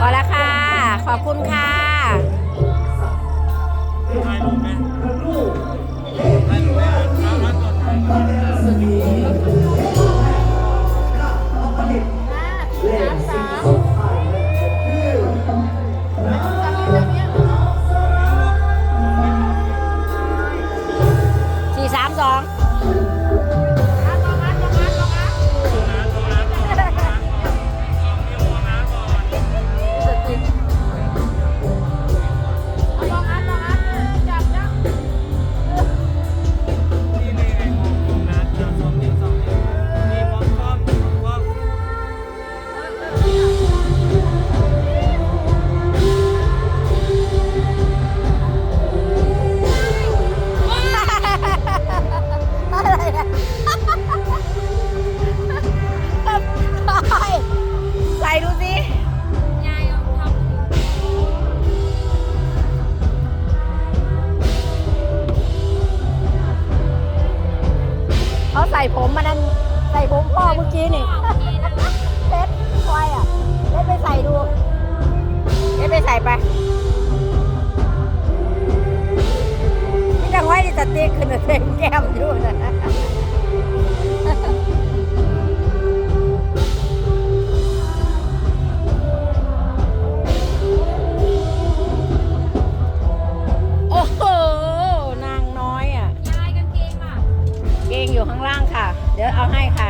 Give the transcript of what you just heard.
พอแล้วค่ะ ขอบคุณค่ะถ่ายรูปไหมถ่ายรูปไหมเอาเอาก่อนถ่ายสี่สามสอง ส่ผมมันนั้นใส่ผมพ่อเมื่อกี้นี่เล็ดควายอะเล็ดไปใส่ดูเล็ดไปใส่ไปนี่จังไว้ดิสติกขึ้นมาเต็มแก้มอยู่นะ ข้างล่างค่ะ เดี๋ยวเอาให้ค่ะ